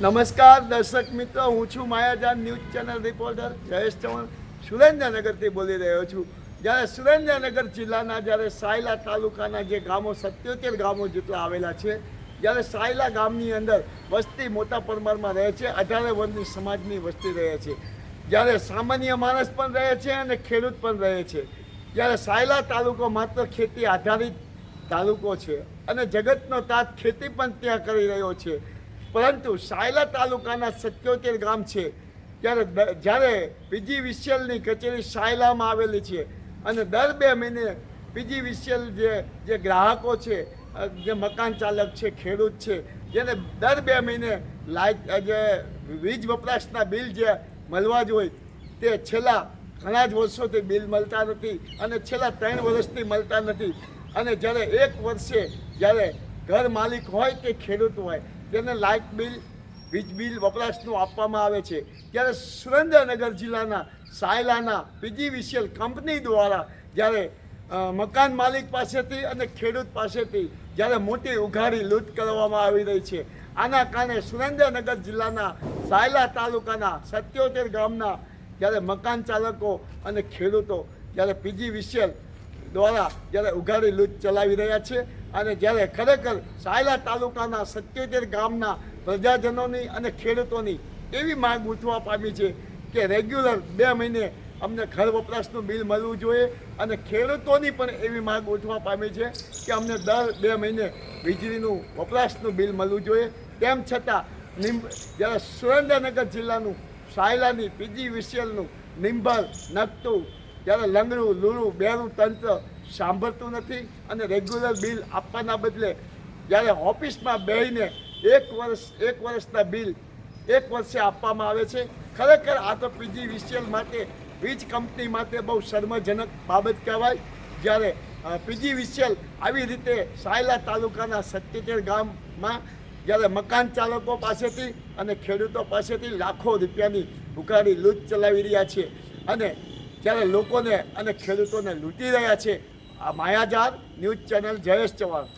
નમસ્કાર દર્શક મિત્રો, હું છું Mayajan news channel reporter Jayesh Chauhan. સુરેન્દ્રનગરથી બોલી રહ્યો છું. જ્યારે સુરેન્દ્રનગર જિલ્લાના, જ્યારે સાયલા તાલુકાના જે ગામો, સત્યોતેર ગામો જેટલા આવેલા છે, જ્યારે સાયલા ગામની અંદર વસ્તી મોટા પ્રમાણમાં રહે છે, અઢારે વર્ગની સમાજની વસ્તી રહે છે. જ્યારે સામાન્ય માણસ પણ રહે છે અને ખેડૂત પણ રહે છે. જ્યારે સાયલા તાલુકો માત્ર ખેતી આધારિત તાલુકો છે અને જગતનો તાત ખેતી પણ ત્યાં કરી રહ્યો છે. પરંતુ સાયલા તાલુકાના સત્યોતેર ગામ છે, ત્યારે જ્યારે પીજી વિશિયલની કચેરી સાયલામાં આવેલી છે અને દર બે મહિને પીજી વિશિયલ જે જે ગ્રાહકો છે જે મકાન ચાલક છે, ખેડૂત છે, જેને દર બે મહિને લાઇટ જે વીજ વપરાશના બિલ જે મળવા જ હોય, તે છેલ્લા ઘણા જ વર્ષોથી બિલ મળતા નથી અને છેલ્લા ત્રણ વર્ષથી મળતા નથી. અને જ્યારે એક વર્ષે જ્યારે ઘર માલિક હોય કે ખેડૂત હોય તેને લાઇટ બિલ, વીજ બિલ વપરાશનું આપવામાં આવે છે. ત્યારે સુરેન્દ્રનગર જિલ્લાના સાયલાના પીજીવીસીએલ કંપની દ્વારા જ્યારે મકાન માલિક પાસેથી અને ખેડૂત પાસેથી જ્યારે મોટી ઉઘાડી લૂંટ કરવામાં આવી રહી છે. આના કારણે સુરેન્દ્રનગર જિલ્લાના સાયલા તાલુકાના સત્યોતેર ગામના જ્યારે મકાન ચાલકો અને ખેડૂતો જ્યારે પીજી વિશેલ દ્વારા જ્યારે ઉઘાડી લૂંટ ચલાવી રહ્યા છે અને જ્યારે ખરેખર સાયલા તાલુકાના સત્યોતેર ગામના પ્રજાજનોની અને ખેડૂતોની એવી માંગ ઉઠવા પામી છે કે રેગ્યુલર બે મહિને અમને ઘર વપરાશનું બિલ મળવું જોઈએ અને ખેડૂતોની પણ એવી માંગ ઉઠવા પામી છે કે અમને દર બે મહિને વીજળીનું વપરાશનું બિલ મળવું જોઈએ. તેમ છતાં નિમ, જ્યારે સુરેન્દ્રનગર જિલ્લાનું સાયલાની પીજી વિશિયલનું નિંભર નકતું જ્યારે લંગડું, લૂણું, બેરું, તંત્ર સાંભળતું નથી અને રેગ્યુલર બિલ આપવાના બદલે જ્યારે ઓફિસમાં બેહીને એક વર્ષ, એક વર્ષના બિલ એક વર્ષે આપવામાં આવે છે, ખરેખર આ તો પીજી વિશિયલ માટે, વીજ કંપની માટે બહુ શર્મજનક બાબત કહેવાય. જ્યારે પીજી વિશિયલ આવી રીતે સાયલા તાલુકાના સત્યોતેર ગામમાં જ્યારે મકાન ચાલકો પાસેથી અને ખેડૂતો પાસેથી લાખો રૂપિયાની ઉકાળી લૂંટ ચલાવી રહ્યા છે. અને જ્યારે લોકોને અને ખેડૂતોને લૂંટી રહ્યા છે. આ માયાજાર ન્યૂઝ ચેનલ જયેશ ચૌહાણ.